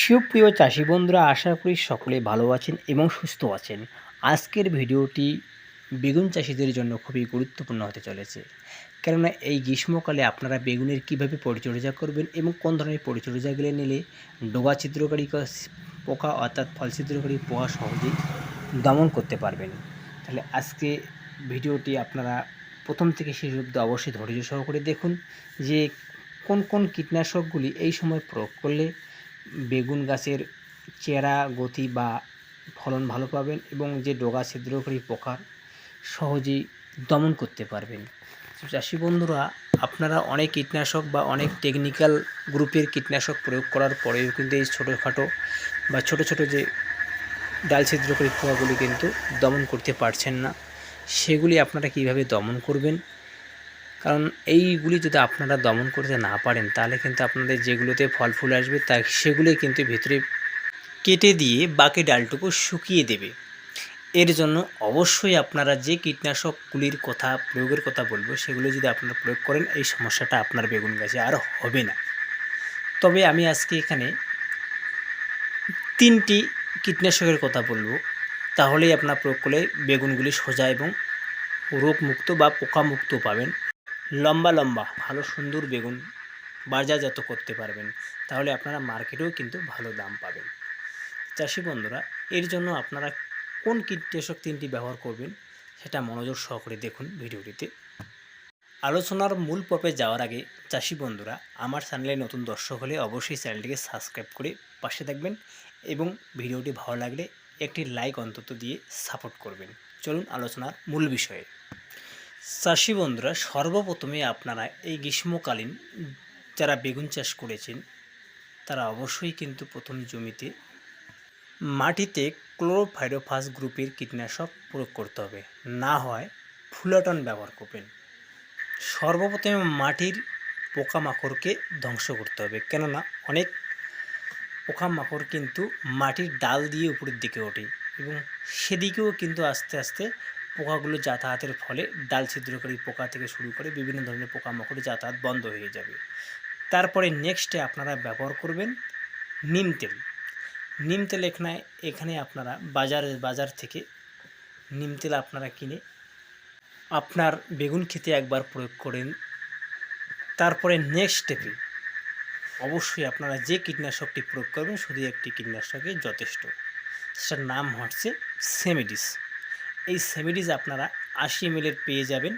সুপ্রিয় চাষি বন্ধুরা, আশা করি সকলে ভালো আছেন এবং সুস্থ আছেন। আজকের ভিডিওটি বেগুন চাষিদের জন্য খুবই গুরুত্বপূর্ণ হতে চলেছে। কেননা এই গ্রীষ্মকালে আপনারা বেগুনের কীভাবে পরিচর্যা করবেন এবং কোন ধরনের পরিচর্যাগুলো নিলে ডোগা ছিদ্রকারী পোকা অর্থাৎ ফল ছিদ্রকারী পোকা সহজেই দমন করতে পারবেন। তাহলে আজকে ভিডিওটি আপনারা প্রথম থেকে শেষ অব্দি অবশ্যই ধৈর্য সহকারে দেখুন যে কোন কোন কীটনাশকগুলি এই সময় প্রয়োগ করলে বেগুন গাছের চেরা গতি বা ফলন ভালো পাবেন এবং যে ডগা ছিদ্রকারী পোকার সহজেই দমন করতে পারবেন। চাষি বন্ধুরা, আপনারা অনেক কীটনাশক বা অনেক টেকনিক্যাল গ্রুপের কীটনাশক প্রয়োগ করার পরেও কিন্তু এই ছোটোখাটো বা ছোট ছোট যে ডাল ছিদ্রকারী পোকাগুলি কিন্তু দমন করতে পারছেন না। সেগুলি আপনারা কীভাবে দমন করবেন কারণ এইগুলি যদি আপনারা দমন করতে না পারেন, তাহলে কিন্তু আপনাদের যেগুলোতে ফল ফুল আসবে, তা সেগুলোই কিন্তু ভিতরে কেটে দিয়ে বাকি ডালটুকু শুকিয়ে দেবে। এর জন্য অবশ্যই আপনারা যে কীটনাশকগুলির কথা, প্রয়োগের কথা বলব, সেগুলো যদি আপনারা প্রয়োগ করেন, এই সমস্যাটা আপনার বেগুন গাছে আর হবে না। তবে আমি আজকে এখানে তিনটি কীটনাশকের কথা বলব। তাহলেই আপনার প্রয়োগ করলে বেগুনগুলি সোজা এবং রোগমুক্ত বা পোকামুক্ত পাবেন। লম্বা লম্বা, ভালো সুন্দর বেগুন বাজারজাত করতে পারবেন, তাহলে আপনারা মার্কেটেও কিন্তু ভালো দাম পাবেন। চাষি বন্ধুরা, এর জন্য আপনারা কোন কীটনাশক তিনটি ব্যবহার করবেন, সেটা মনোযোগ সহকারে দেখুন ভিডিওটিতে। আলোচনার মূল পপে যাওয়ার আগে চাষি বন্ধুরা, আমার চ্যানেলে নতুন দর্শক হলে অবশ্যই চ্যানেলটিকে সাবস্ক্রাইব করে পাশে থাকবেন এবং ভিডিওটি ভালো লাগলে একটি লাইক অন্তত দিয়ে সাপোর্ট করবেন। চলুন আলোচনার মূল বিষয়ে। চাষি বন্ধুরা, সর্বপ্রথমে আপনারা এই গ্রীষ্মকালীন যারা বেগুন চাষ করেছেন, তারা অবশ্যই কিন্তু প্রথম জমিতে মাটিতে ক্লোরোফাইরোফাস গ্রুপের কীটনাশক প্রয়োগ করতে হবে। না হয় ফুলাটন ব্যবহার করবেন। সর্বপ্রথমে মাটির পোকামাকড়কে ধ্বংস করতে হবে। কেননা অনেক পোকামাকড় কিন্তু মাটির ডাল দিয়ে উপরের দিকে ওঠে এবং সেদিকেও কিন্তু আস্তে আস্তে পোকাগুলো যাতায়াতের ফলে ডাল ছিদ্রকারী পোকা থেকে শুরু করে বিভিন্ন ধরনের পোকামাকড় যাতায়াত বন্ধ হয়ে যাবে। তারপরে নেক্সটে আপনারা ব্যবহার করবেন নিম তেল। নিম তেল এখানে এখানে আপনারা বাজার বাজার থেকে নিম তেল আপনারা কিনে আপনার বেগুন খেতে একবার প্রয়োগ করেন। তারপরে নেক্সট স্টেপে অবশ্যই আপনারা যে কীটনাশকটি প্রয়োগ করবেন, শুধু একটি কীটনাশকই যথেষ্ট। সেটার নাম হচ্ছে সেমিডিস এই সেমিডিজ আপনারা আশি এম পেয়ে যাবেন।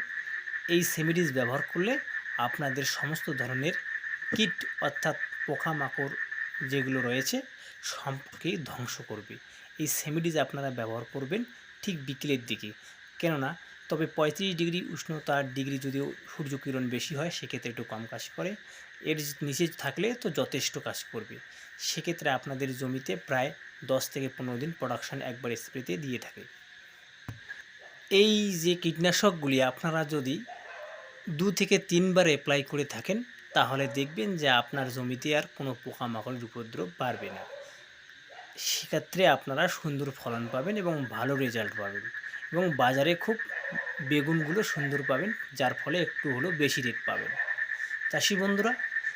এই সেমিডিজ ব্যবহার করলে আপনাদের সমস্ত ধরনের কীট অর্থাৎ পোকামাকড় যেগুলো রয়েছে সম্পর্কে ধ্বংস করবে। এই সেমিডিজ আপনারা ব্যবহার করবেন ঠিক বিকেলের দিকে। কেননা, তবে পঁয়ত্রিশ ডিগ্রি উষ্ণতার ডিগ্রি যদি সূর্যকিরণ বেশি হয়, সেক্ষেত্রে একটু কম কাজ করে। এর নিচে থাকলে তো যথেষ্ট কাজ করবে। সেক্ষেত্রে আপনাদের জমিতে প্রায় দশ থেকে পনেরো দিন প্রোডাকশান একবার স্প্রেতে দিয়ে থাকে। এই যে কীটনাশকগুলি আপনারা যদি দু থেকে তিনবার অ্যাপ্লাই করে থাকেন, তাহলে দেখবেন যে আপনার জমিতে আর কোনো পোকামাকড়ের উপদ্রব বাড়বে না। সেক্ষেত্রে আপনারা সুন্দর ফলন পাবেন এবং ভালো রেজাল্ট পাবেন এবং বাজারে খুব বেগুনগুলো সুন্দর পাবেন, যার ফলে একটু হলেও বেশি রেট পাবেন। চাষি বন্ধুরা,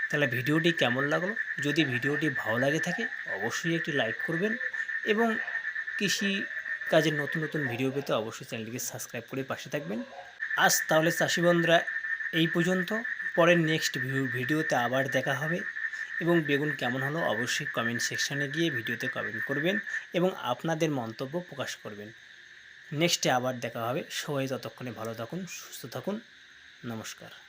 তাহলে ভিডিওটি কেমন লাগল? যদি ভিডিওটি ভালো লাগে থাকে, অবশ্যই একটি লাইক করবেন এবং কৃষি কাজের নতুন নতুন ভিডিও পেতে অবশ্যই চ্যানেলটিকে সাবস্ক্রাইব করে পাশে থাকবেন। আজ তাহলে চাষি বন্ধুরা, এই পর্যন্ত। পরের নেক্সট ভিডিওতে আবার দেখা হবে। এবং বেগুন কেমন হলো অবশ্যই কমেন্ট সেকশানে গিয়ে ভিডিওতে কমেন্ট করবেন এবং আপনাদের মন্তব্য প্রকাশ করবেন। নেক্সটে আবার দেখা হবে। সবাই ততক্ষণে ভালো থাকুন, সুস্থ থাকুন। নমস্কার।